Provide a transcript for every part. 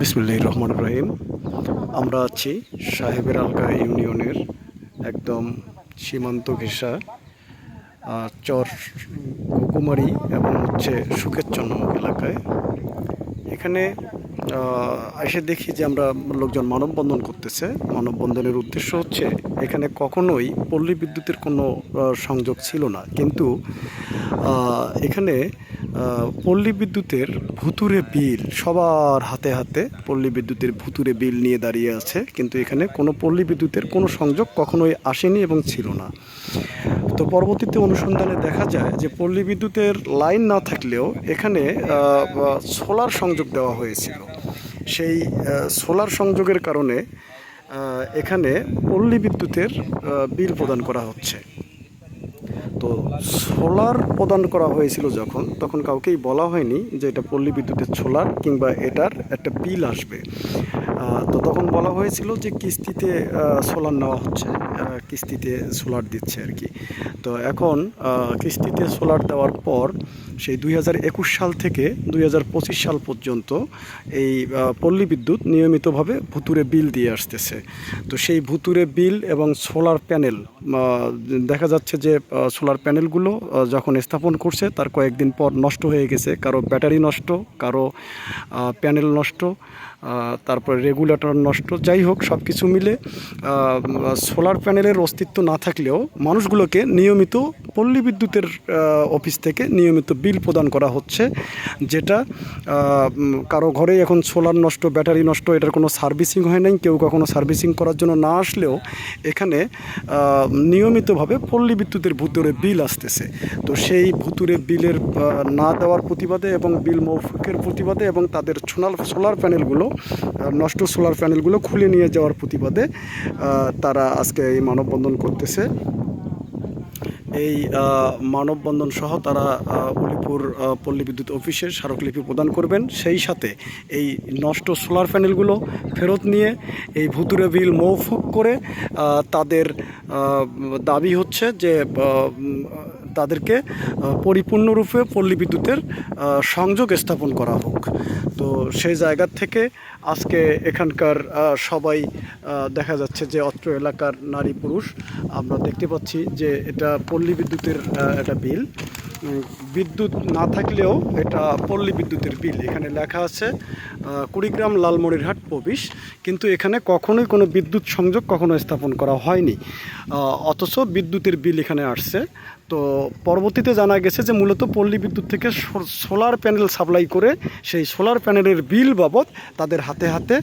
বিসমুল্লাহ রহমান রহিম। আমরা আছি সাহেবের আলগা ইউনিয়নের একদম সীমান্ত ঘেঁষা চর কুকুমারি এবং হচ্ছে সুকেতচন্ন এলাকায়। এখানে এসে দেখি যে আমরা লোকজন মানববন্ধন করতেছে। মানববন্ধনের উদ্দেশ্য হচ্ছে এখানে কখনোই পল্লী বিদ্যুতের কোনো সংযোগ ছিল না। কিন্তু এখানে পল্লী বিদ্যুতের ভুতুরে বিল, সবার হাতে হাতে পল্লী বিদ্যুতের ভুতুরে বিল নিয়ে দাঁড়িয়ে আছে, কিন্তু এখানে কোনো পল্লী বিদ্যুতের কোনো সংযোগ কখনোই আসেনি এবং ছিল না। তো পরবর্তীতে অনুসন্ধানে দেখা যায় যে পল্লী বিদ্যুতের লাইন না থাকলেও এখানে সোলার সংযোগ দেওয়া হয়েছিল। সেই সোলার সংযোগের কারণে এখানে পল্লী বিদ্যুতের বিল প্রদান করা হচ্ছে। সোলার প্রদান করা হয়েছিল যখন, তখন কাউকেই বলা হয়নি যে এটা পল্লী বিদ্যুতের সোলার কিংবা এটার একটা বিল আসবে। তো তখন বলা হয়েছিল যে কিস্তিতে সোলার নেওয়া হচ্ছে কিস্তিতে সোলার দিচ্ছে আর কি। তো এখন কিস্তিতে সোলার দেওয়ার পর সেই দুই হাজার একুশ সাল থেকে দুই হাজার পঁচিশ সাল পর্যন্ত এই পল্লী বিদ্যুৎ নিয়মিতভাবে ভুতুরে বিল দিয়ে আসতেছে। তো সেই ভুতুরে বিল এবং সোলার প্যানেল দেখা যাচ্ছে যে সোলার প্যানেলগুলো আহ, যখন স্থাপন করছে তার কয়েকদিন পর নষ্ট হয়ে গেছে। কারও ব্যাটারি নষ্ট কারও প্যানেল নষ্ট। তারপরে রেগুলেটর নষ্ট, যাই হোক সব কিছু মিলে সোলার প্যানেলের অস্তিত্ব না থাকলেও মানুষগুলোকে নিয়মিত পল্লী বিদ্যুতের অফিস থেকে নিয়মিত বিল প্রদান করা হচ্ছে, যেটা কারও ঘরে এখন সোলার নষ্ট ব্যাটারি নষ্ট, এটার কোনো সার্ভিসিং হয় নাই, কেউ কখনো সার্ভিসিং করার জন্য না আসলেও এখানে নিয়মিতভাবে পল্লী বিদ্যুতের ভুতুরে বিল আসতেছে। তো সেই ভুতুরে বিলের না দেওয়ার প্রতিবাদে এবং বিল মৌফুকের প্রতিবাদে এবং তাদের সোনাল সোলার প্যানেলগুলো নষ্ট সোলার প্যানেলগুলো খুলে নিয়ে যাওয়ার প্রতিবাদে তারা আজকে এই মানববন্ধন করতেছে। এই মানববন্ধন সহ তারা উলিপুর পল্লী বিদ্যুৎ অফিসে স্মারকলিপি প্রদান করবেন। সেই সাথে এই নষ্ট সোলার প্যানেলগুলো ফেরত নিয়ে এই ভুতুরে বিল মৌফুক করে তাদের দাবি হচ্ছে যে তাদেরকে পরিপূর্ণরূপে পল্লী বিদ্যুতের সংযোগ স্থাপন করা হোক। তো সেই জায়গা থেকে আজকে এখানকার সবাই দেখা যাচ্ছে যে অত্র এলাকার নারী পুরুষ। আমরা দেখতে পাচ্ছি যে এটা পল্লী বিদ্যুতের একটা বিল। বিদ্যুৎ না থাকলেও এটা পল্লী বিদ্যুতের বিল। এখানে লেখা আছে কুড়িগ্রাম লালমনিরহাট প্রবিশ। কিন্তু এখানে কখনোই কোনো বিদ্যুৎ সংযোগ কখনো স্থাপন করা হয়নি। অথচ বিদ্যুতের বিল এখানে আসছে। তো পরবর্তীতে জানা গেছে যে মূলত পল্লী বিদ্যুৎ থেকে সোলার প্যানেল সাপ্লাই করে সেই সোলার প্যানেলের বিল বাবদ তাদের হাতে হাতে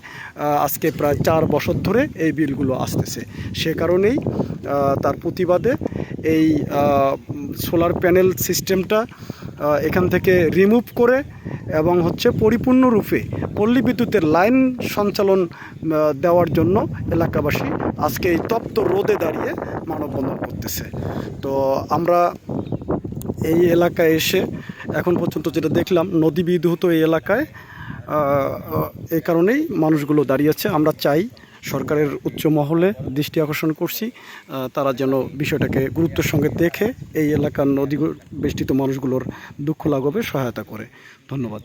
আজকে প্রায় চার বছর ধরে এই বিলগুলো আসতেছে। সে কারণেই তার প্রতিবাদে এই সোলার প্যানেল সিস্টেমটা এখান থেকে রিমুভ করে এবং হচ্ছে পরিপূর্ণরূপে পল্লী বিদ্যুতের লাইন সঞ্চালন দেওয়ার জন্য এলাকাবাসী আজকে এই তপ্ত রোদে দাঁড়িয়ে মানববন্ধন করতেছে। তো আমরা এই এলাকায় এসে এখন পর্যন্ত যেটা দেখলাম, নদী বিধৌত এই এলাকায় এই কারণেই মানুষগুলো দাঁড়িয়েছে আমরা চাই সরকারের উচ্চ মহলে দৃষ্টি আকর্ষণ করছি তারা যেন বিষয়টাকে গুরুত্বের সঙ্গে দেখে এই এলাকার নদী বেষ্টিত মানুষগুলোর দুঃখ লাঘবে, সহায়তা করে। ধন্যবাদ।